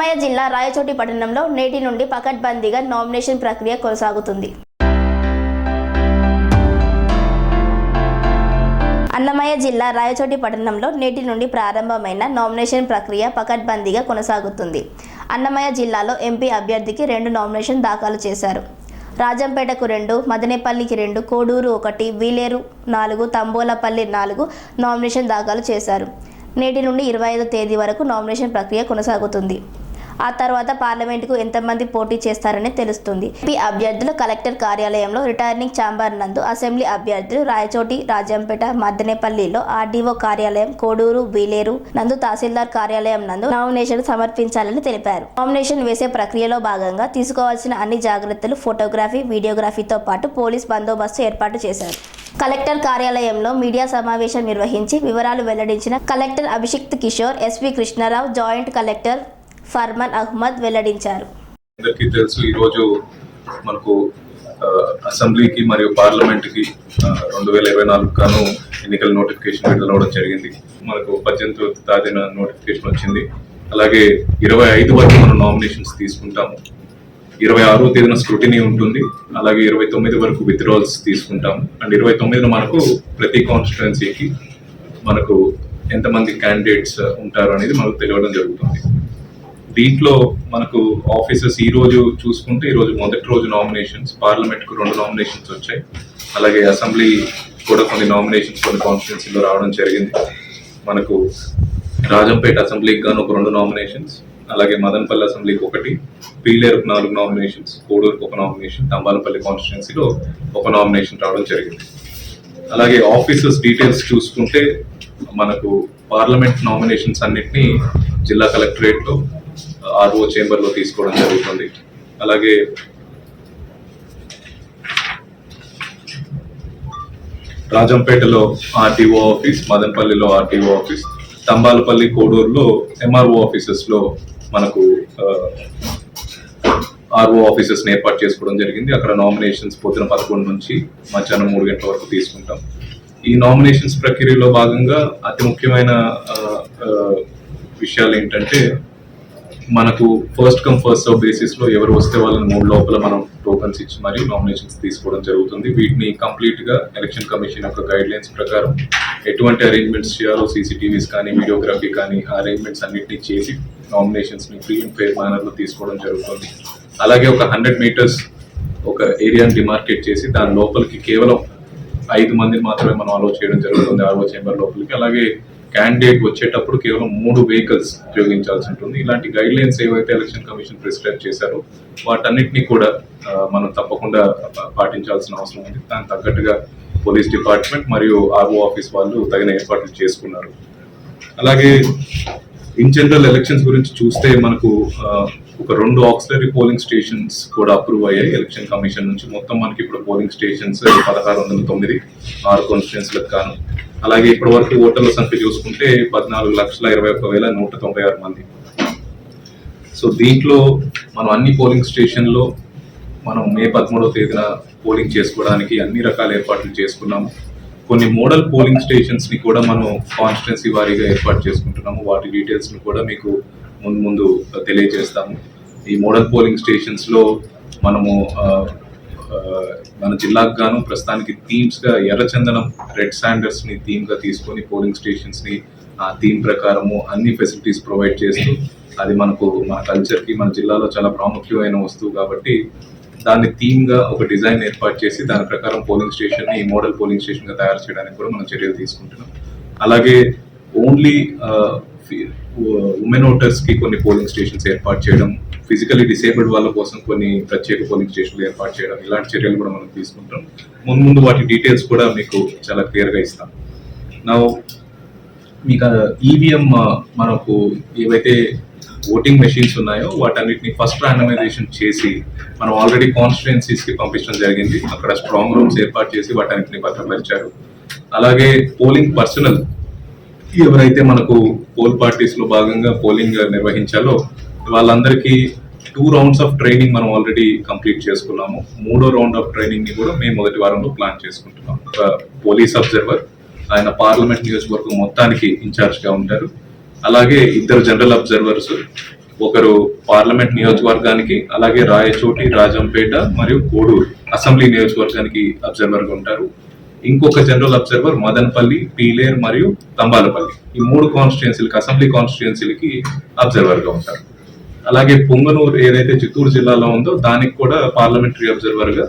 అన్నమయ్య జిల్లా రాయచోటి పట్టణంలో నేటి నుండి పకడ్బందీగా నామినేషన్ ప్రక్రియ కొనసాగుతుంది. అన్నమయ్య జిల్లా రాయచోటి పట్టణంలో నేటి నుండి ప్రారంభమైన నామినేషన్ ప్రక్రియ పకడ్బందీగా కొనసాగుతుంది. అన్నమయ్య జిల్లాలో ఎంపీ అభ్యర్థికి రెండు నామినేషన్ దాఖలు చేశారు. రాజంపేటకు రెండు మదనేపల్లికి రెండు కోడూరు ఒకటి వీలేరు నాలుగు తంబోలపల్లి నాలుగు నామినేషన్ దాఖలు చేశారు. నేటి నుండి ఇరవై ఐదో తేదీ వరకు నామినేషన్ ప్రక్రియ కొనసాగుతుంది. ఆ తర్వాత పార్లమెంటుకు ఎంతమంది పోటీ చేస్తారని తెలుస్తుంది. ఎంపీ అభ్యర్థులు కలెక్టర్ కార్యాలయంలో రిటర్నింగ్ ఛాంబర్ నందు అసెంబ్లీ అభ్యర్థులు రాయచోటి రాజంపేట మద్దనేపల్లిలో ఆర్డీఓ కార్యాలయం కోడూరు బీలేరు నందు తహసీల్దార్ కార్యాలయం నందు నామినేషన్ సమర్పించాలని తెలిపారు. నామినేషన్ వేసే ప్రక్రియలో భాగంగా తీసుకోవాల్సిన అన్ని జాగ్రత్తలు ఫోటోగ్రఫీ వీడియోగ్రఫీతో పాటు పోలీస్ బందోబస్తు ఏర్పాటు చేశారు. కలెక్టర్ కార్యాలయంలో మీడియా సమావేశం నిర్వహించి వివరాలు వెల్లడించిన collector Abhishikt Kishore S V Krishnarao joint collector Farman Ahmed వెల్లడించారు. అందరికీ తెలుసు ఈరోజు మనకు అసెంబ్లీకి మరియు పార్లమెంట్కి రెండు వేల ఇరవై నాలుగు గాను ఎన్నికల నోటిఫికేషన్ విడుదల జరిగింది. మనకు పద్దెనిమిది తారీఖున నోటిఫికేషన్ వచ్చింది. అలాగే ఇరవై ఐదు వరకు మనం నామినేషన్స్ తీసుకుంటాము. ఇరవై ఆరో తేదీన స్క్రూటినీ ఉంటుంది. అలాగే ఇరవై తొమ్మిది వరకు విత్డ్రాల్స్ తీసుకుంటాము. అండ్ ఇరవై తొమ్మిదిన మనకు ప్రతి కాన్స్టిట్యున్సీకి మనకు ఎంతమంది క్యాండిడేట్స్ ఉంటారు అనేది మనకు తెలియడం జరుగుతుంది. దీంట్లో మనకు ఆఫీసర్స్ ఈ రోజు చూసుకుంటే ఈ రోజు మొదటి రోజు నామినేషన్స్ పార్లమెంట్కు రెండు నామినేషన్స్ వచ్చాయి. అలాగే అసెంబ్లీ కూడా కొన్ని నామినేషన్స్ కొన్ని కాన్స్టిట్యున్సీలో రావడం జరిగింది. మనకు రాజంపేట అసెంబ్లీకి గాను ఒక రెండు నామినేషన్స్ అలాగే మదనపల్లి అసెంబ్లీకి ఒకటి పీలేరుకు నాలుగు నామినేషన్స్ కోడూరుకు ఒక నామినేషన్ తంబాలపల్లి కాన్స్టిట్యున్సీలో ఒక నామినేషన్ రావడం జరిగింది. అలాగే ఆఫీసర్స్ డీటెయిల్స్ చూసుకుంటే మనకు పార్లమెంట్ నామినేషన్స్ అన్నిటినీ జిల్లా కలెక్టరేట్లో ఆర్ఓ చేంబర్లో తీసుకోవడం జరుగుతుంది. అలాగే రాజంపేటలో ఆర్టీఓ ఆఫీస్ మదనపల్లిలో ఆర్టీఓ ఆఫీస్ తంబాలపల్లి కోడూరులో ఎంఆర్ఓ ఆఫీసెస్లో మనకు ఆర్ఓ ఆఫీసెస్ ఏర్పాటు చేసుకోవడం జరిగింది. అక్కడ నామినేషన్స్ పొద్దున పదకొండు నుంచి మధ్యాహ్నం మూడు గంటల వరకు తీసుకుంటాం. ఈ నామినేషన్స్ ప్రక్రియలో భాగంగా అతి ముఖ్యమైన విషయాలు ఏంటంటే మనకు ఫస్ట్ కమ్ ఫస్ట్ సర్వ్ బేసిస్లో ఎవరు వస్తే వాళ్ళని మూడు లోపల మనం టోకన్స్ ఇచ్చి మరియు నామినేషన్స్ తీసుకోవడం జరుగుతుంది. వీటిని కంప్లీట్గా ఎలక్షన్ కమిషన్ యొక్క గైడ్ లైన్స్ ప్రకారం ఎటువంటి అరేంజ్మెంట్స్ చేయాలో సీసీటీవీస్ కానీ వీడియోగ్రఫీ కానీ అరేంజ్మెంట్స్ అన్నిటిని చేసి నామినేషన్స్ని ఫ్రీ అండ్ ఫెయిర్ మేనర్లో తీసుకోవడం జరుగుతుంది. అలాగే ఒక హండ్రెడ్ మీటర్స్ ఒక ఏరియాని డిమార్కెట్ చేసి దాని లోపలికి కేవలం ఐదు మందిని మాత్రమే మనం అలో చేయడం జరుగుతుంది. ఆర్ఓ చేంబర్ లోపలికి. అలాగే క్యాండిడేట్ వచ్చేటప్పుడు కేవలం మూడు వెహికల్స్ ఉపయోగించాల్సి ఉంటుంది. ఇలాంటి గైడ్ లైన్స్ ఏవైతే ఎలక్షన్ కమిషన్ ప్రిస్క్రైబ్ చేశారో వాటన్నిటిని కూడా మనం తప్పకుండా పాటించాల్సిన అవసరం ఉంది. దానికి తగ్గట్టుగా పోలీస్ డిపార్ట్మెంట్ మరియు ఆర్ఓ ఆఫీస్ వాళ్ళు తగిన ఏర్పాట్లు చేసుకున్నారు. అలాగే ఇన్ జనరల్ ఎలక్షన్స్ గురించి చూస్తే మనకు ఒక రెండు ఆక్సిలరీ పోలింగ్ స్టేషన్స్ కూడా అప్రూవ్ అయ్యాయి. ఎలక్షన్ కమిషన్ నుంచి మొత్తం మనకి ఇప్పుడు పోలింగ్ స్టేషన్స్ పదహారు వందల తొమ్మిది ఆరు కాన్స్టిట్యున్సీలకు కాను అలాగే ఇప్పటి వరకు ఓటర్ల సంఖ్య చూసుకుంటే పద్నాలుగు లక్షల ఇరవై ఒక్క వేల నూట తొంభై ఆరు మంది. సో దీంట్లో మనం అన్ని పోలింగ్ స్టేషన్లో మనం మే పదమూడవ తేదీన పోలింగ్ చేసుకోవడానికి అన్ని రకాల ఏర్పాట్లు చేసుకున్నాము. కొన్ని మోడల్ పోలింగ్ స్టేషన్స్ని కూడా మనం కాన్స్టిట్యున్సీ వారీగా ఏర్పాటు చేసుకుంటున్నాము. వాటి డీటెయిల్స్ని కూడా మీకు ముందు ముందు తెలియజేస్తాము. ఈ మోడల్ పోలింగ్ స్టేషన్స్లో మనము మన జిల్లాకు గాను ప్రస్తుతానికి థీమ్స్గా ఎర్రచందనం రెడ్ శాండర్స్ థీమ్గా తీసుకొని పోలింగ్ స్టేషన్స్ని ఆ థీమ్ ప్రకారము అన్ని ఫెసిలిటీస్ ప్రొవైడ్ చేస్తూ అది మనకు మన కల్చర్కి మన జిల్లాలో చాలా ప్రాముఖ్యమైన వస్తువు కాబట్టి దాన్ని థీమ్గా ఒక డిజైన్ ఏర్పాటు చేసి దాని ప్రకారం పోలింగ్ స్టేషన్ ఈ మోడల్ పోలింగ్ స్టేషన్గా తయారు చేయడానికి కూడా మనం చర్యలు తీసుకుంటున్నాం. అలాగే ఓన్లీ ఉమెన్ ఓటర్స్కి కొన్ని పోలింగ్ స్టేషన్స్ ఏర్పాటు చేయడం ఫిజికలీ డిసేబుల్డ్ వాళ్ళ కోసం కొన్ని ప్రత్యేక పోలింగ్ స్టేషన్లు ఏర్పాటు చేయడం ఇలాంటి చర్యలు కూడా మనం తీసుకుంటాం. ముందు ముందు వాటి డీటెయిల్స్ కూడా మీకు చాలా క్లియర్గా ఇస్తాం. నా మీకు ఈవీఎం మనకు ఏవైతే ఓటింగ్ మెషిన్స్ ఉన్నాయో వాటన్నిటిని ఫస్ట్ ర్యాండమైజేషన్ చేసి మనం ఆల్రెడీ కాన్స్టిట్యున్సీస్కి పంపించడం జరిగింది. అక్కడ స్ట్రాంగ్ రూమ్స్ ఏర్పాటు చేసి వాటన్నిటిని భద్రపరిచారు. అలాగే పోలింగ్ పర్సనల్ ఎవరైతే మనకు పోల్ పార్టీస్లో భాగంగా పోలింగ్ నిర్వహించాలో వాళ్ళందరికీ టూ రౌండ్స్ ఆఫ్ ట్రైనింగ్ మనం ఆల్రెడీ కంప్లీట్ చేసుకున్నాము. మూడో రౌండ్ ఆఫ్ ట్రైనింగ్ని కూడా మేము మొదటి వారంలో ప్లాన్ చేసుకుంటున్నాం. ఒక పోలీస్ అబ్జర్వర్ ఆయన పార్లమెంట్ నియోజకవర్గం మొత్తానికి ఇన్ఛార్జ్గా ఉంటారు. అలాగే ఇద్దరు జనరల్ అబ్జర్వర్స్ ఒకరు పార్లమెంట్ నియోజకవర్గానికి అలాగే రాయచోటి రాజంపేట మరియు కోడూరు అసెంబ్లీ నియోజకవర్గానికి అబ్జర్వర్గా ఉంటారు. ఇంకొక జనరల్ అబ్జర్వర్ మదనపల్లి పీలేర్ మరియు తంబాలపల్లి. ఈ మూడు కాన్స్టిట్యున్సీలకి అసెంబ్లీ కాన్స్టిట్యున్సీలకి అబ్జర్వర్గా ఉంటారు. అలాగే పొంగనూరు ఏదైతే చిత్తూరు జిల్లాలో ఉందో దానికి కూడా పార్లమెంటరీ అబ్జర్వర్గా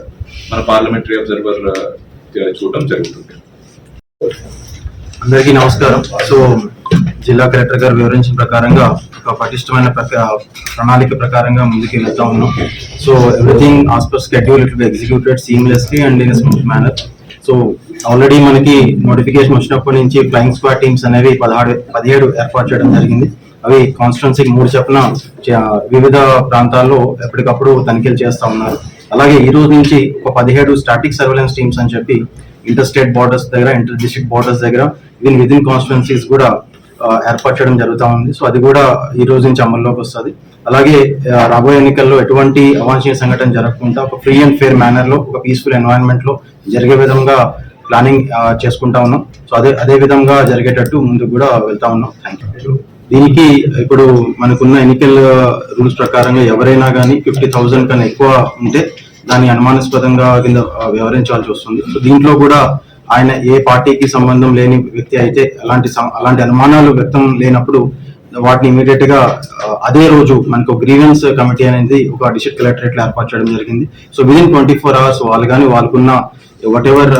మన పార్లమెంటరీ అబ్జర్వర్ చూడడం జరుగుతుంది. అందరికీ నమస్కారం. సో జిల్లా కలెక్టర్ గారు వివరించిన ప్రకారంగా ఒక పటిష్టమైన ప్రణాళిక ప్రకారంగా ముందుకు వెళ్తా ఉన్నాం. So everything as per schedule it executed seamlessly and in smooth manner so already మనకి నోటిఫికేషన్ వచ్చినప్పటి నుంచి ఫ్లయింగ్ స్క్వాడ్ టీమ్స్ అనేవి పదహారు పదిహేడు ఏర్పాటు చేయడం జరిగింది. అవి కాన్స్టిట్యున్సీకి మూడు చొప్పున వివిధ ప్రాంతాల్లో ఎప్పటికప్పుడు తనిఖీలు చేస్తా ఉన్నారు. అలాగే ఈ రోజు నుంచి ఒక పదిహేడు స్టాటిక్ సర్వేలెన్స్ టీమ్స్ అని చెప్పి ఇంటర్ స్టేట్ బార్డర్స్ దగ్గర ఇంటర్ డిస్ట్రిక్ట్ బార్డర్స్ దగ్గర ఈవెన్ విదిన్ కాన్స్టిట్యున్సీస్ కూడా ఏర్పాటు చేయడం జరుగుతూ ఉంది. సో అది కూడా ఈ రోజు నుంచి అమల్లోకి వస్తుంది. అలాగే రాబోయే ఎన్నికల్లో ఎటువంటి అవాంఛనీయ సంఘటన జరగకుండా ఒక ఫ్రీ అండ్ ఫేర్ మేనర్లో ఒక పీస్ఫుల్ ఎన్వైరన్మెంట్లో జరిగే విధంగా ప్లానింగ్ చేసుకుంటా ఉన్నాం. సో అదే అదే విధంగా జరిగేటట్టు ముందుకు కూడా వెళ్తా ఉన్నాం. థ్యాంక్ యూ దీనికి ఇప్పుడు మనకున్న ఎన్నికల రూల్స్ ప్రకారంగా ఎవరైనా కానీ ఫిఫ్టీ థౌసండ్ కన్నా ఎక్కువ ఉంటే దాన్ని అనుమానాస్పదంగా కింద వ్యవహరించాల్సి వస్తుంది. సో దీంట్లో కూడా ఆయన ఏ పార్టీకి సంబంధం లేని వ్యక్తి అయితే అలాంటి సం- అలాంటి అనుమానాలు వ్యక్తం లేనప్పుడు వాటిని ఇమీడియట్గా అదే రోజు మనకు గ్రీవెన్స్ కమిటీ అనేది ఒక డిస్ట్రిక్ట్ కలెక్టరేట్లో ఏర్పాటు చేయడం జరిగింది. So within twenty four hours వాళ్ళు కానీ వాళ్ళకున్న వాట్ ఎవర్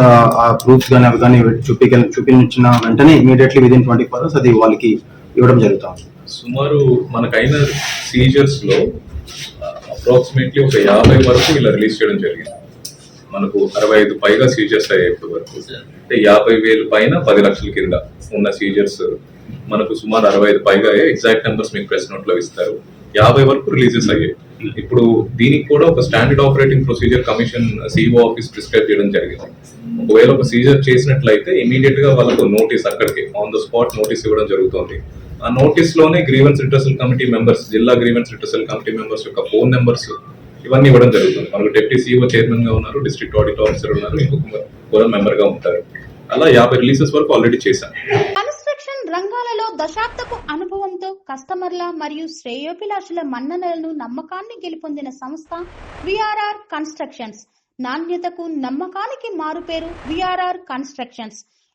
ఆ ప్రూఫ్స్ కానీ అవి కానీ చూపి చూపించిన వెంటనే immediately within twenty four hours అది వాళ్ళకి ఇవ్వడం జరుగుతుంది. సుమారు మనకైన సీజర్స్లో అప్రాక్సిమేట్లీ ఒక యాభై వరకు ఇలా రిలీజ్ చేయడం జరిగింది. మనకు అరవై ఐదు పైగా సీజర్స్ అయ్యాయి ఇప్పటి వరకు అంటే యాభై వేలు పైన పది లక్షల కింద ఉన్న సీజర్స్ మనకు సుమారు అరవై ఐదు పైగా ఎగ్జాక్ట్ నెంబర్స్ మీకు ప్రెస్ నోట్లో ఇస్తారు. యాభై వరకు రిలీజెస్ అయ్యాయి. ఇప్పుడు దీనికి కూడా ఒక standard operating procedure commission CEO office prescribe చేయడం జరిగింది. ఒకవేళ ఒక సీజర్ చేసినట్లయితే ఇమీడియట్గా వాళ్ళకు నోటీస్ అక్కడికి ఆన్ ద స్పాట్ నోటీస్ ఇవ్వడం జరుగుతుంది. ఆ నోటీస్లోనే గ్రీవెన్స్ రిటర్సల్ కమిటీ మెంబర్స్ జిల్లా గ్రీవెన్స్ రిటర్సల్ కమిటీ మెంబర్స్ యొక్క ఫోన్ నెంబర్స్ ఇవన్నీ ఇవ్వడం జరుగుతుంది. మనకు డిప్యూటీ సీఓ చైర్మన్గా ఉన్నారు డిస్ట్రిక్ట్ ఆడిట్ ఆఫీసర్ ఉన్నారు ఇంకొక కూడా మెంబర్గా ఉంటారు. అలా యాభై రిలీజెస్ వరకు ఆల్రెడీ చేశాను కన్స్ట్రక్షన్ రంగాలలో దశాబ్దపు అనుభవంతో కస్టమర్ల మరియు శ్రేయోభిలాషుల మన్ననలను నమ్మకాన్ని గెలుపొందిన సంస్థ విఆర్ఆర్ కన్స్ట్రక్షన్స్. నాణ్యతకు నమ్మకానికి మారుపేరు VRR constructions.